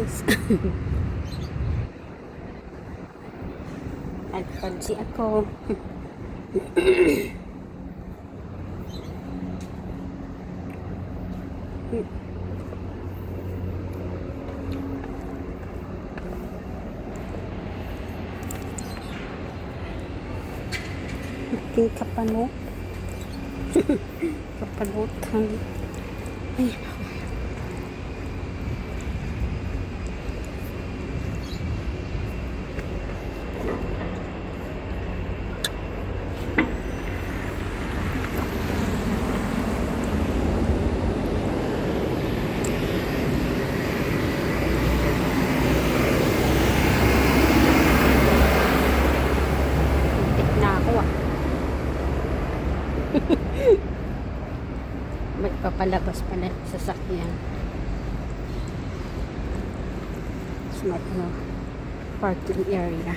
guys. Nagpansi ako. Aking kapanot. Kapanotan. Ay, Tik na ako ah. May papalabas pala yung sasakyan. Smart ano, parking area.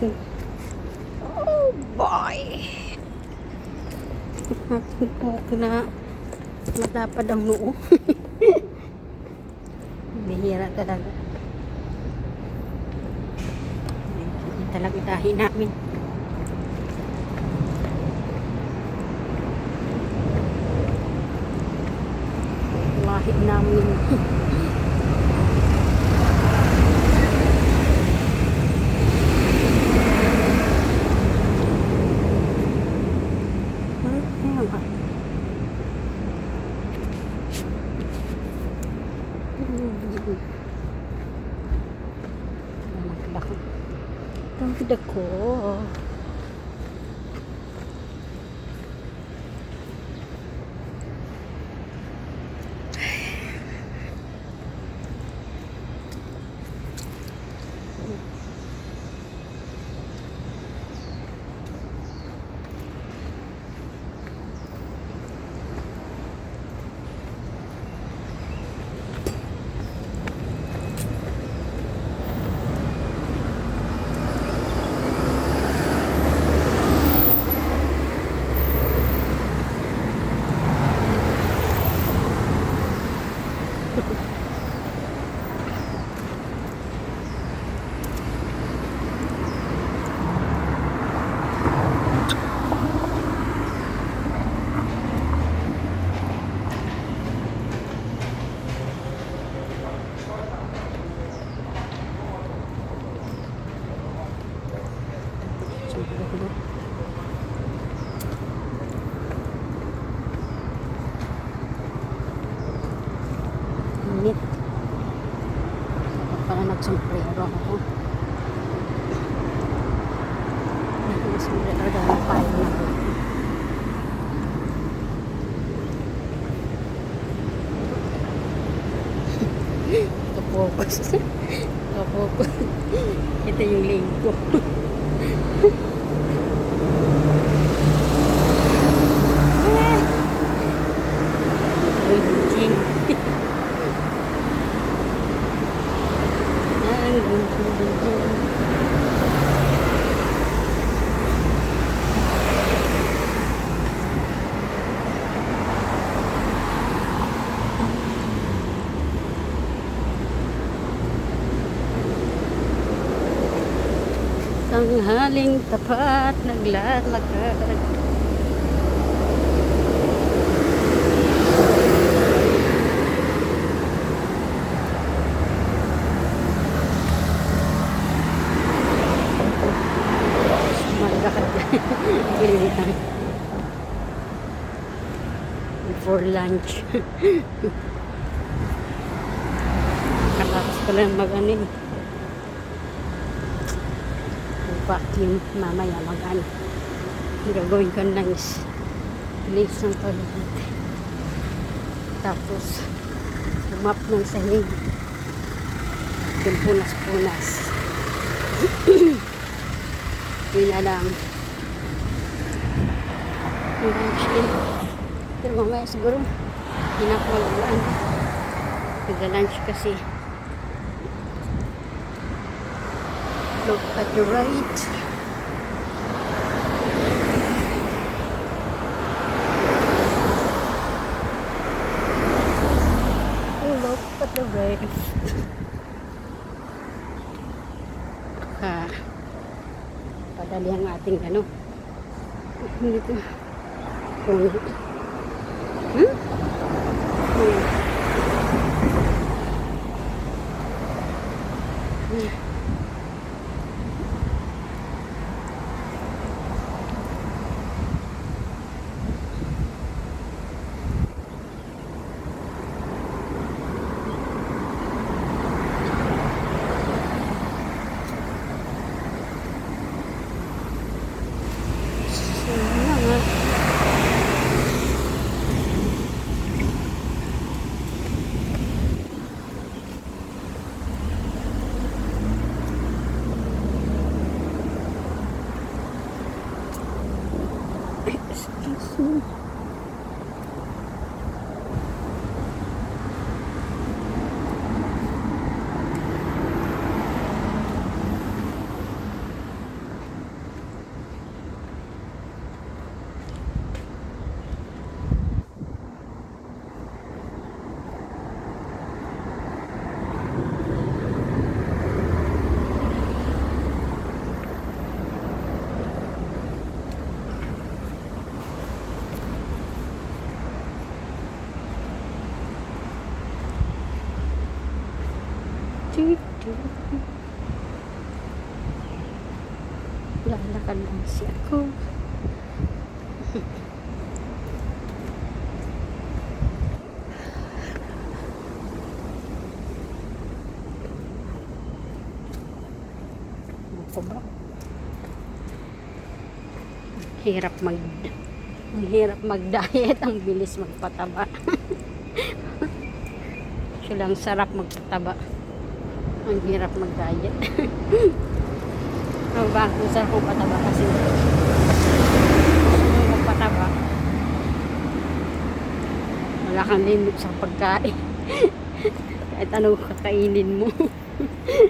Ito. Oh boy! Ako na matapad ang noo. Bihira talaga. Dahi namin. Lahi namin. Oh. Nagsumprero daw ng payo na ko. Kapokus. Ito yung lingko. Gunjing. Tanghaling tapat naglalakad. Maglakad Gilitan. Before lunch. Katapos pala mag-ano eh. Vacuum mamaya mag-ano. Ang Gagawin ko lang is linis ng toilet. Tapos lumap ng sahig. Yung punas-punas. Yun na lang. Din. Pero mamaya siguro, hindi na look at your right. Oh, look at the right. Baka padali ang ating ano. Dito. Kung... Hmm? Hmm. Si ako. Hirap mag ang hirap mag-diet, ang bilis magpataba. Silang sarap magpataba. Ang hirap mag-diet. Ano ba? Ang sarap kong pataba kasi gusto mo magpataba. Wala kang limit sa pagkain. Kahit ano kakainin mo.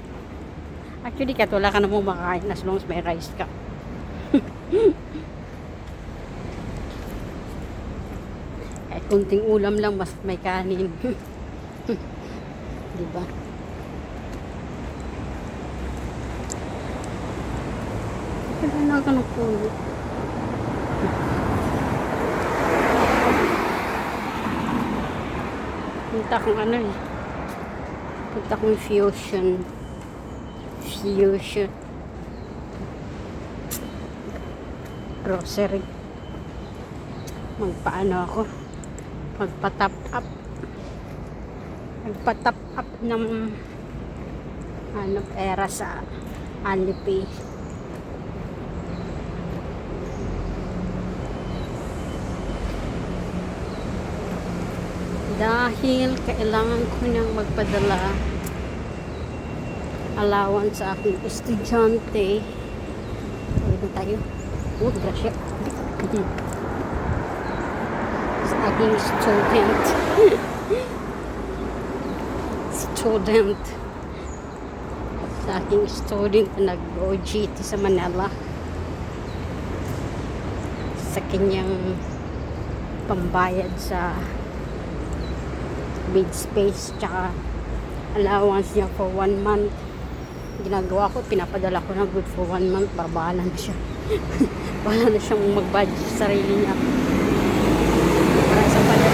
Actually, kahit wala ka namang makain as long as may rice ka. kahit kunting ulam lang, mas may kanin. diba? Kailangan ka ng puno. Punta kong ano eh. Punta kong fusion. Fusion. Grocery. Magpaano ako. Magpa-top up. Magpa-top up ng ano, pera sa Alipay. Dahil kailangan ko nang magpadala allowance sa aking estudyante. Pwede tayo. Oh grasya sa aking student. Student. Sa aking student na nag-OGT sa Manila. Sa kanyang pambayad sa bed space tsaka allowance niya for one month. Ginagawa ko pinapadala ko na good for one month para bahala na siya. Bahala na siyang mag-budget sa sarili niya. Para sa niya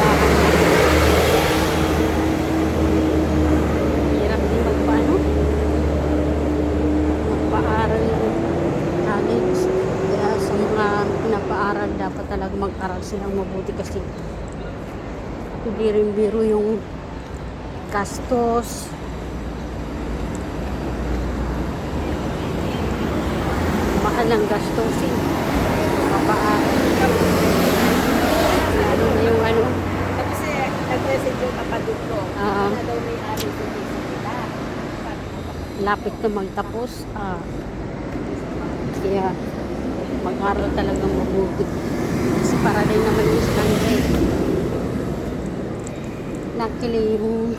hirap din magpaano magpaaral college kaya sa mga pinapaaral dapat talaga mag-aral silang mabuti kasi hindi rin biro yung gastos. Mahal ang lalo na yung ano? Kasi nag-message yung kapatid ko. Ah. na daw may ari sa lapit na magtapos. Ah, kaya mag-aral talagang mabuti. Kasi para din naman yung standard luckily yung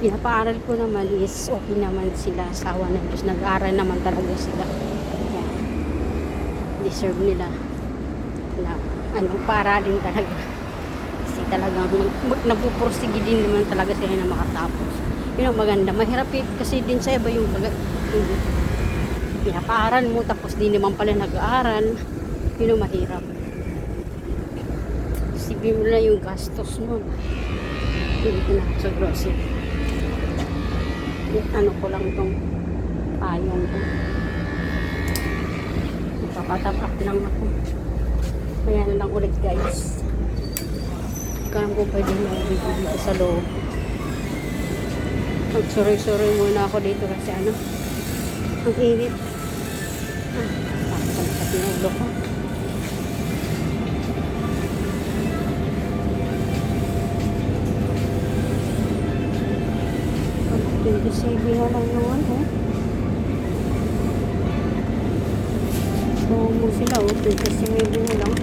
pinapaaral ko naman is okay naman sila asawa ng Diyos nag-aaral naman talaga sila kaya deserve nila na anong paaralin talaga kasi talagang napupursige din naman talaga sila na makatapos yun ang maganda mahirap kasi din sa iba yung, yung pinapaaral mo tapos di naman pala nag-aaral. Yun ang mahirap. Isipin mo na yung gastos nun. Hindi ko na sa grocery. Ano ko lang itong payong ko. Magpapatap lang ako. Kaya na lang ulit guys. Hindi ko pwede na video dito sa loob. Magsuroy-suroy muna ako dito kasi ano, ang init. Ah, sakit sa pinulo ko. Twenty-seven na lang yung ano. Promo sila, oh. Twenty-seven na lang.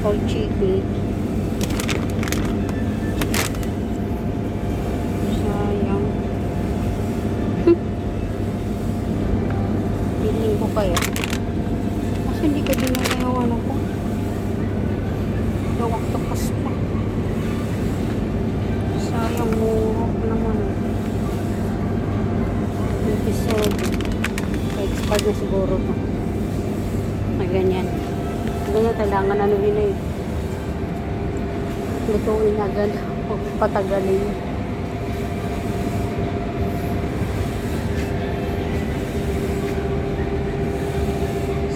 Whole chicken. na siguro pa. Na ganyan. Ganyan ano yun eh. Lutuin agad. Huwag patagalin.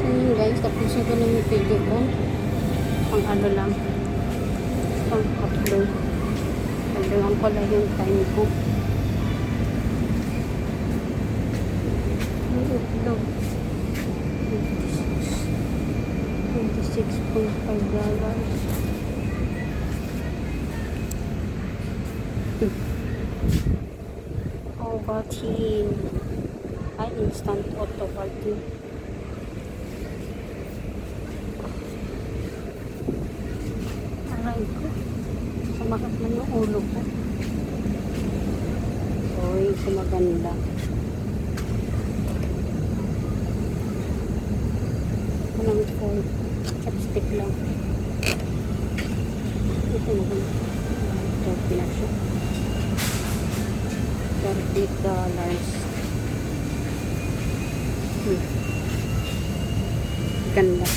So yun guys, tapos ko lang yung video ko. Pang ano lang. Pang upload. Kailangan ko lang yung time ko. Itlog. $6.5 dollars. Oh, watching an instant auto parking. Aray ko. Sumakat na yung ulo ko. Uy, sumaganda. Anong point? Chopstick lang. Ito na ba? Ito, pinasya. $30 dollars. Hmm. Ganda.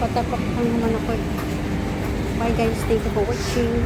Patapak lang naman ako. Bye guys, thank you for watching.